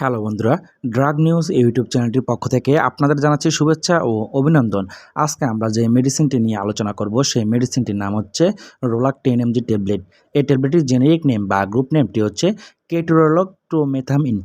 Hello বন্ধুরা, drug news YouTube চ্যানেলটির পক্ষ থেকে আপনাদের জানাচ্ছি শুভেচ্ছা ও অভিনন্দন। আজকে আমরা যে মেডিসিনটি নিয়ে আলোচনা করব, সেই মেডিসিনটির নাম হচ্ছে রোলাক টেন এমজি ট্যাবলেট এই ট্যাবলেটটির জেনেরিক নেম বা গ্রুপ নেমটি হচ্ছে কেটোরোলক ট্রোমেথামিন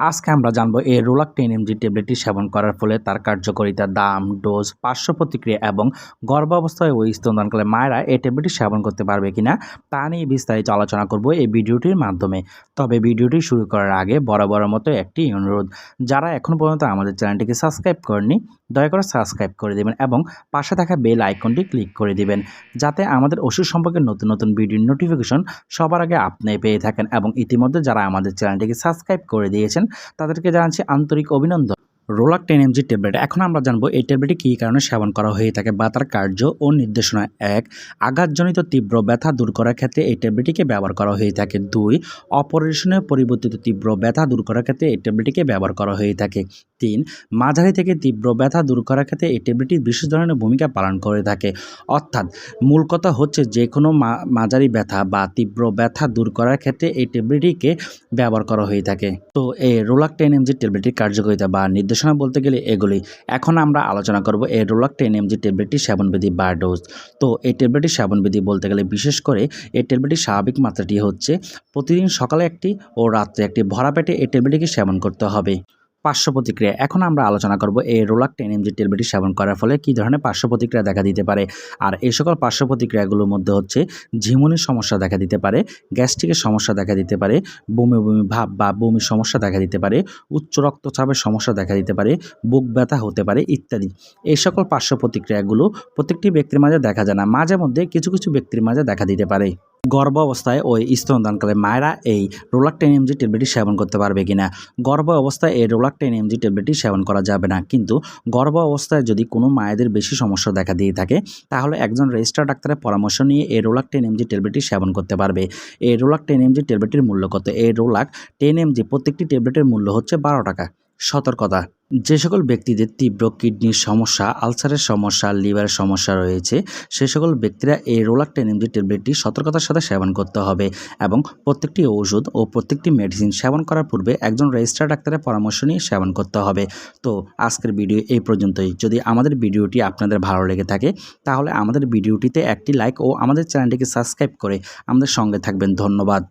আজকে আমরা জানব এই রোলাক টেন এমজি ট্যাবলেটটি সেবন করার ফলে তার কার্যকারিতা, দাম, ডোজ, পার্শ্ব প্রতিক্রিয়া এবং গর্ভাবস্থায় ওই স্তনদানকালে মায়েরা এই ট্যাবলেটটি সেবন করতে পারবে কিনা তা নিয়ে বিস্তারিত আলোচনা করব এই ভিডিওটির মাধ্যমে। তবে ভিডিওটি শুরু করার আগে বরাবরের মতো একটি অনুরোধ, যারা এখন পর্যন্ত আমাদের চ্যানেলটিকে সাবস্ক্রাইব করেনি দয়া করে সাবস্ক্রাইব করে দেবেন এবং পাশে থাকা বেল আইকনটি ক্লিক করে দিবেন, যাতে আমাদের ওষুধ সম্পর্কে নতুন নতুন ভিডিওর নোটিফিকেশন সবার আগে আপনি পেয়ে থাকেন এবং ইতিমধ্যে যারা আমাদের চ্যানেলটিকে সাবস্ক্রাইব করে দিয়েছেন তাদেরকে জানাচ্ছি আন্তরিক অভিনন্দন। রোলাক টেন এমজি ট্যাবলেট এখন আমরা জানব এই ট্যাবলেটটি কী কারণে সেবন করা হয়ে থাকে বা তার কার্য ও নির্দেশনা এক। আঘাতজনিত তীব্র ব্যথা দূর করার ক্ষেত্রে এই ট্যাবলেটটিকে ব্যবহার করা হয়ে থাকে। দুই, অপারেশনে পরিবর্তিত তীব্র ব্যথা দূর করার ক্ষেত্রে এই ট্যাবলেটটিকে ব্যবহার করা হয়ে থাকে। তিন, মাঝারি থেকে তীব্র ব্যথা দূর করার ক্ষেত্রে এই ট্যাবলেটটি বিশেষ ধরনের ভূমিকা পালন করে থাকে। অর্থাৎ মূল কথা হচ্ছে যে কোনো মাঝারি ব্যথা বা তীব্র ব্যথা দূর করার ক্ষেত্রে এই ট্যাবলেটটিকে ব্যবহার করা হয়ে থাকে। তো এই রোলাক টেন এমজি ট্যাবলেটটির কার্যকারিতা বা নির্দেশনা বলতে গেলে এগুলি। এখন আমরা আলোচনা করব এই রোলাক টেন এমজি ট্যাবলেটটি সেবনবিধি বা ডোজ। তো এই ট্যাবলেটটি সেবনবিধি বলতে গেলে বিশেষ করে এই ট্যাবলেটটির স্বাভাবিক মাত্রাটি হচ্ছে প্রতিদিন সকালে একটি ও রাত্রে একটি ভরা পেটে এই ট্যাবলেটটিকে সেবন করতে হবে। পার্শ্ব প্রতিক্রিয়া এখন আমরা আলোচনা করব এই রোলাক টেন এমজি ট্যাবলেটটি সেবন করার ফলে কী ধরনের পার্শ্ব প্রতিক্রিয়া দেখা দিতে পারে। আর এই সকল পার্শ্ব প্রতিক্রিয়াগুলোর মধ্যে হচ্ছে ঝিমুনির সমস্যা দেখা দিতে পারে, গ্যাস্ট্রিকের সমস্যা দেখা দিতে পারে, বমি বমি ভাব বা বমির সমস্যা দেখা দিতে পারে, উচ্চ রক্তচাপের সমস্যা দেখা দিতে পারে, বুক ব্যথা হতে পারে ইত্যাদি। এই সকল পার্শ্ব প্রতিক্রিয়াগুলো প্রত্যেকটি ব্যক্তির মাঝে দেখা যায় না, মাঝে মধ্যে কিছু কিছু ব্যক্তির মাঝে দেখা দিতে পারে। গর্ভ অবস্থায় ওই স্তনদানকালে মায়েরা এই রোলাকটেন এমজি ট্যাবলেটটি সেবন করতে পারবে কিনা? গর্ভ অবস্থায় এই রোলাকটেন এমজি ট্যাবলেটটি সেবন করা যাবে না। কিন্তু গর্ভ অবস্থায় যদি কোনো মায়েদের বেশি সমস্যা দেখা দিয়ে থাকে, তাহলে একজন রেজিস্টার ডাক্তারের পরামর্শ নিয়ে এই রোলাক টেন এমজি ট্যাবলেটটি সেবন করতে পারবে। এই রোলাক টেন এমজি ট্যাবলেটটির মূল্য কত? এই রোলাক টেন এমজি প্রত্যেকটি ট্যাবলেটের মূল্য হচ্ছে বারো টাকা। সতর্কতা। যে সকল ব্যক্তিদের তীব্র কিডনির সমস্যা, আলসারের সমস্যা, লিভারের সমস্যা রয়েছে, সে সকল ব্যক্তিরা এই রোলাক টেন এমজি ট্যাবলেটটি সতর্কতার সাথে সেবন করতে হবে এবং প্রত্যেকটি ওষুধ ও প্রত্যেকটি মেডিসিন সেবন করার পূর্বে একজন রেজিস্টার ডাক্তারের পরামর্শ নিয়ে সেবন করতে হবে। তো আজকের ভিডিও এই পর্যন্তই। যদি আমাদের ভিডিওটি আপনাদের ভালো লেগে থাকে, তাহলে আমাদের ভিডিওটিতে একটি লাইক ও আমাদের চ্যানেলটিকে সাবস্ক্রাইব করে আমাদের সঙ্গে থাকবেন। ধন্যবাদ।